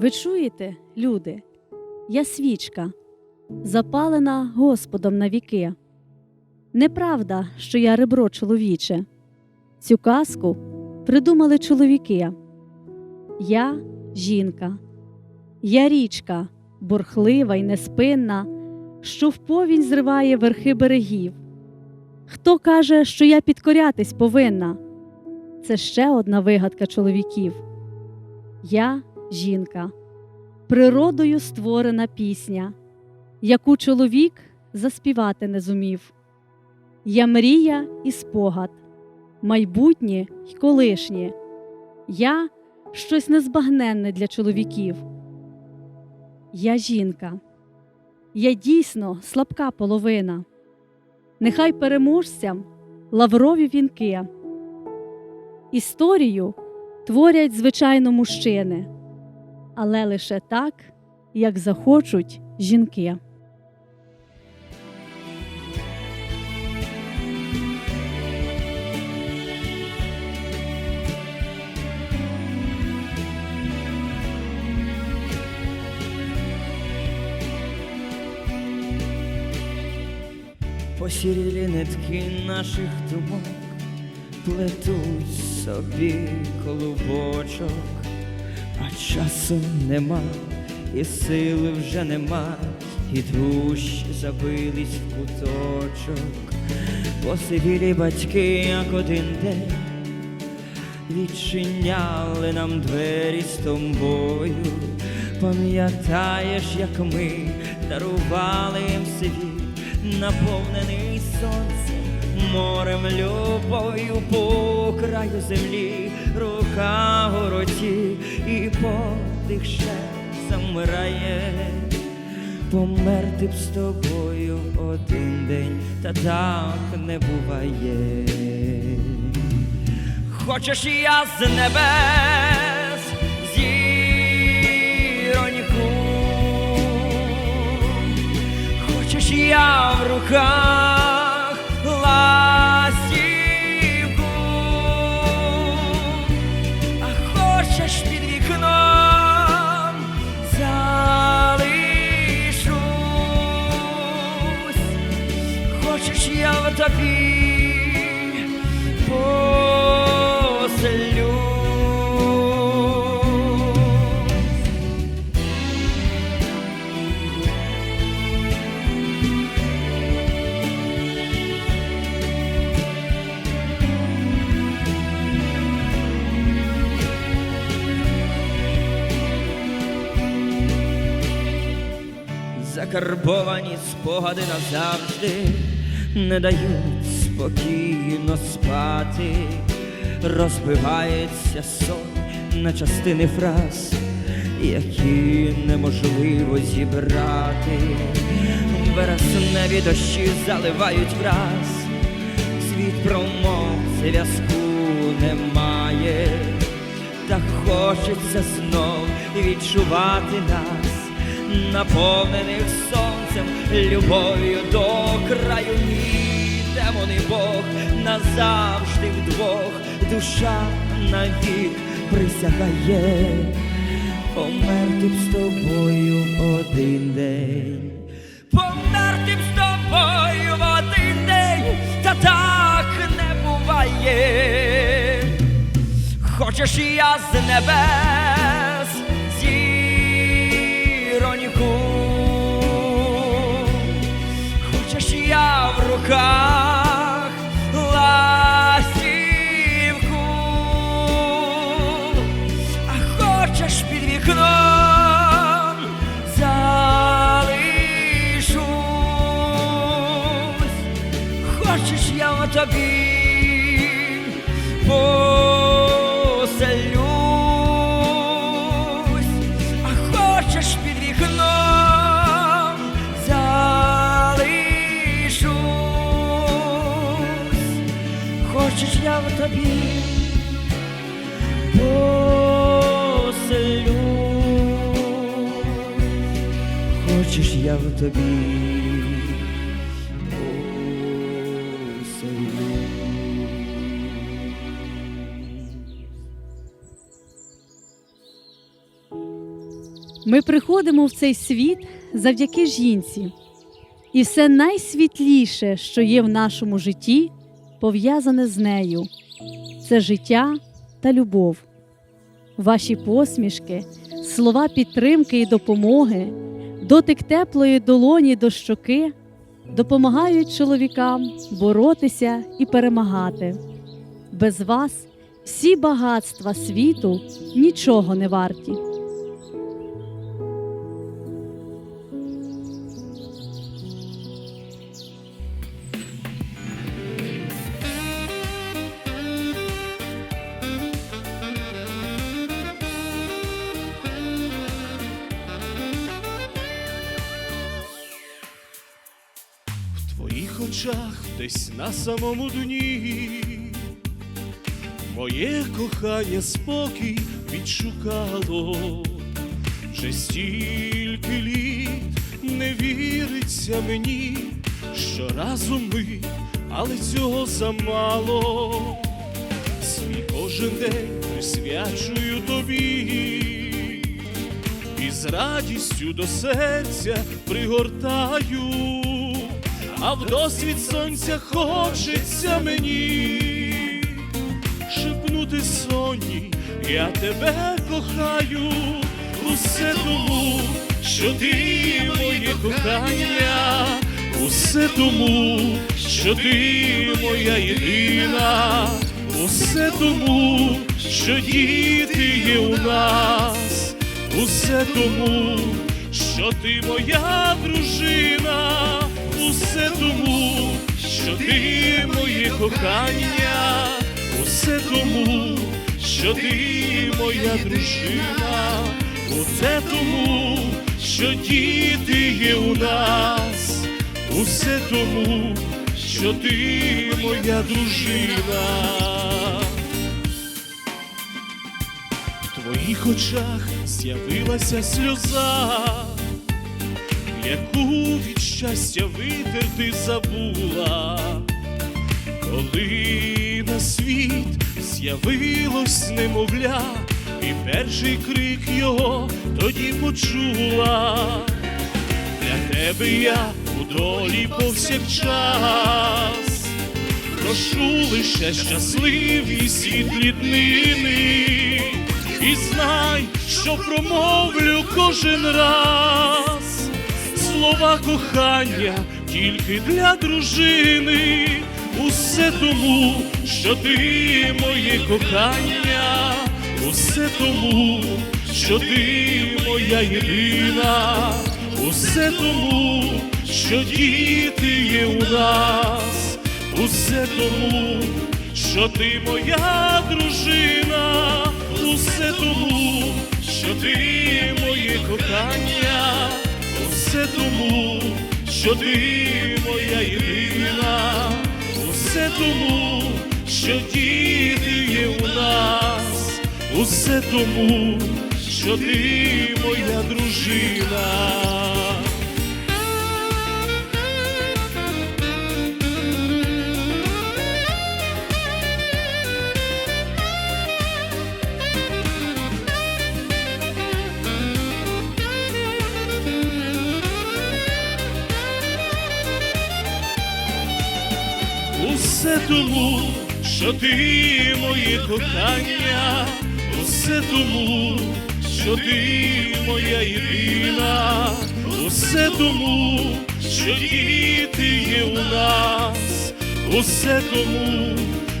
Ви чуєте, люди? Я свічка, запалена Господом на віки. Неправда, що я ребро чоловіче. Цю казку придумали чоловіки. Я жінка, я річка, бурхлива й неспинна, що в повінь зриває верхи берегів. Хто каже, що я підкорятись повинна? Це ще одна вигадка чоловіків. Я жінка, природою створена пісня, яку чоловік заспівати не зумів. Я мрія і спогад, майбутнє й колишнє. Я щось незбагненне для чоловіків. Я жінка, я дійсно слабка половина. Нехай переможцям лаврові вінки. Історію творять звичайно мужчини, але лише так, як захочуть жінки. Посірілі нитки наших думок плетуть собі колубочок, часу нема, і сили вже нема, і душі забились в куточок, посивілі батьки, як один день, відчиняли нам двері з тобою. Пам'ятаєш, як ми дарували їм світ, наповнений сонцем, любов'ю по краю землі, рука городі і подих ще замирає. Померти б з тобою один день, та так не буває. Хочеш я з небес зіроньку, хочеш я в руках хочеш я в тобі поселюсь. Закарбовані спогади назавжди не дають спокійно спати, розбивається сон на частини фраз, які неможливо зібрати. Вересневі дощі заливають враз, світ промов зв'язку немає, та хочеться знов відчувати нас, наповнених сонцем, любов'ю до краю ні, демони Бог назавжди вдвох, душа навік присягає, померти б з тобою один день. Померти б з тобою в один день, та так не буває. Хочеш я з небес в поселюсь, а хочеш під вікном залишусь, хочеш я в тобі поселюсь, хочеш я в тобі Ми приходимо в цей світ завдяки жінці, і все найсвітліше, що є в нашому житті, пов'язане з нею це життя та любов. Ваші посмішки, слова підтримки і допомоги, дотик теплої долоні до щоки допомагають чоловікам боротися і перемагати. Без вас всі багатства світу нічого не варті. Очах десь на самому дні. Моє кохання спокій відшукало, вже стільки літ не віриться мені, що разом ми, але цього замало. Свій кожен день присвячую тобі. І з радістю до серця пригортаю, а в досвід сонця хочеться мені шепнути сонні, я тебе кохаю, усе тому, що ти моє кохання, усе тому, що ти моя єдина, усе тому, що діти є у нас, усе тому, що ти моя дружина, усе тому, що ти моє кохання, усе тому, що ти моя дружина, усе тому, що діти є у нас, усе тому, що ти моя дружина. В твоїх очах з'явилася сльоза, яку від щастя витерти забула, коли на світ з'явилось немовля, і перший крик його тоді почула. Для тебе я у долі повсякчас прошу лише щасливі світлі днини, і знай, що промовлю кожен раз слова кохання тільки для дружини, усе тому, що ти моє кохання, усе тому, що ти моя єдина, усе тому, що діти є у нас, усе тому, що ти моя дружина, усе тому, що ти моє кохання, усе тому, що ти моя єдина, усе тому, що діти є у нас, усе тому, що ти моя дружина. Усе тому, що ти моє кохання, усе тому, що ти моя єдина, усе тому, що діти є у нас, усе тому,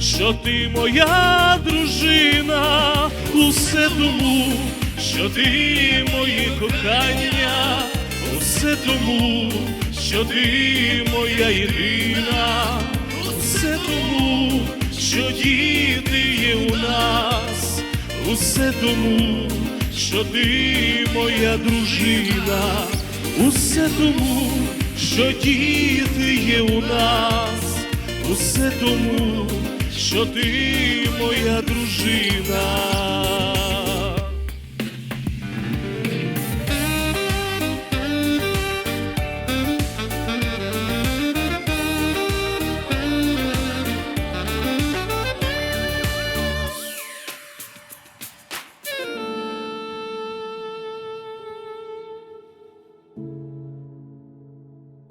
що ти моя дружина, усе тому, що ти моє кохання, усе тому, що ти моя єдина, усе тому, що діти є у нас, усе тому, що ти моя дружина, усе тому, що діти є у нас, усе тому, що ти моя дружина.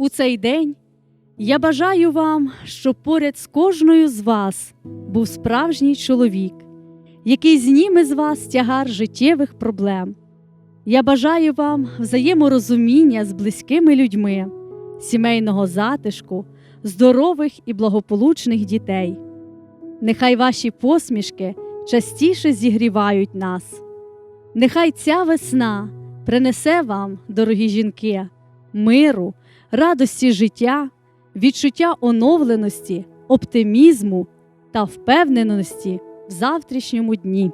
У цей день я бажаю вам, щоб поряд з кожною з вас був справжній чоловік, який зніме з вас тягар життєвих проблем. Я бажаю вам взаєморозуміння з близькими людьми, сімейного затишку, здорових і благополучних дітей. Нехай ваші посмішки частіше зігрівають нас. Нехай ця весна принесе вам, дорогі жінки, миру, радості життя, відчуття оновленості, оптимізму та впевненості в завтрашньому дні.